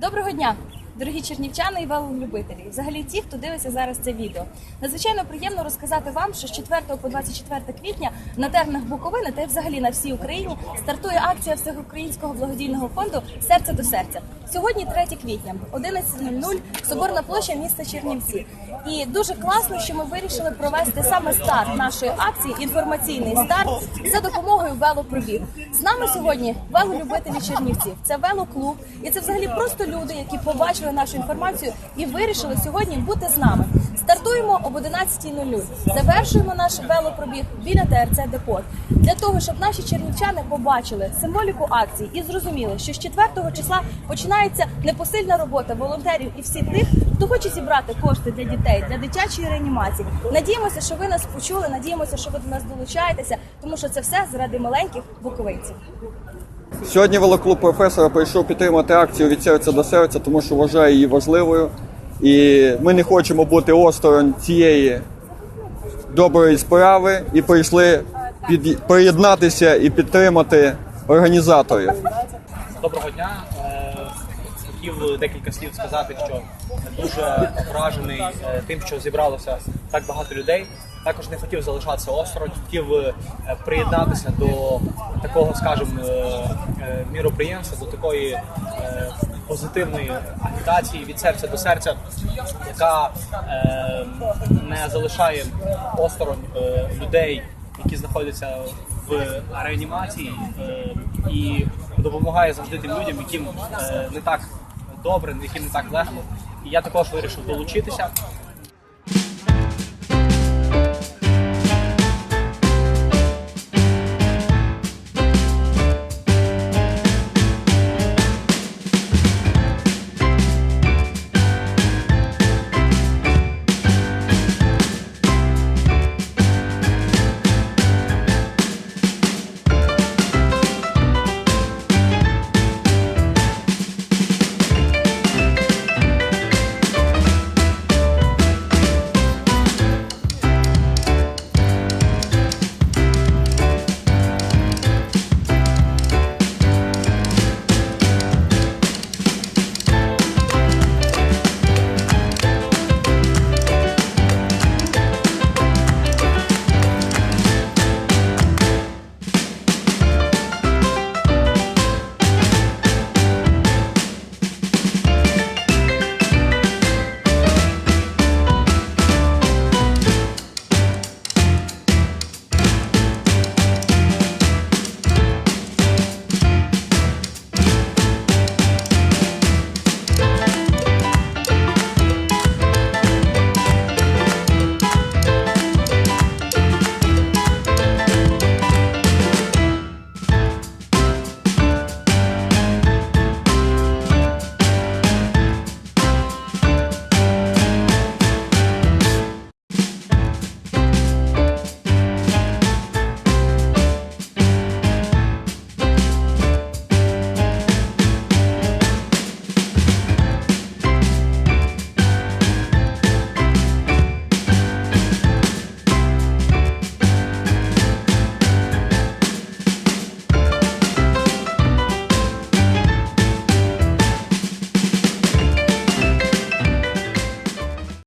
Доброго дня, дорогі чернівчани і велолюбителі. Взагалі ті, хто дивиться зараз це відео. Надзвичайно приємно розказати вам, що з 4 по 24 квітня на тернах Буковини та й взагалі на всій Україні стартує акція всеукраїнського благодійного фонду Серце до серця. Сьогодні 3 квітня, 11.00, Соборна площа міста Чернівці. І дуже класно, що ми вирішили провести саме старт нашої акції, інформаційний старт за допомогою велопробігу. З нами сьогодні велолюбителі Чернівців. Це велоклуб, і це взагалі просто люди, які побачили нашу інформацію і вирішили сьогодні бути з нами. Стартуємо об 11.00. Завершуємо наш велопробіг біля ТРЦ Депот для того, щоб наші чернівчани побачили символіку акції і зрозуміли, що з 4 числа починається непосильна робота волонтерів і всіх тих, хто хоче зібрати кошти для дітей, для дитячої реанімації. Надіємося, що ви нас почули. Надіємося, що ви до нас долучаєтеся, тому що це все заради маленьких буковинців. Сьогодні велоклуб професора прийшов підтримати акцію від серця до серця, тому що вважає її важливою. І ми не хочемо бути осторонь цієї доброї справи і прийшли під... приєднатися і підтримати організаторів. Доброго дня. Е, Хотів декілька слів сказати, що дуже вражений е, тим, що зібралося так багато людей. Також не хотів залишатися осторонь, хотів е, приєднатися до такого, скажімо, е, е, міроприємства, до такої позитивної агітації від серця до серця, яка не залишає осторонь людей, які знаходяться в реанімації і допомагає завжди тим людям, яким не так добре, яким не так легко. І я також вирішив долучитися.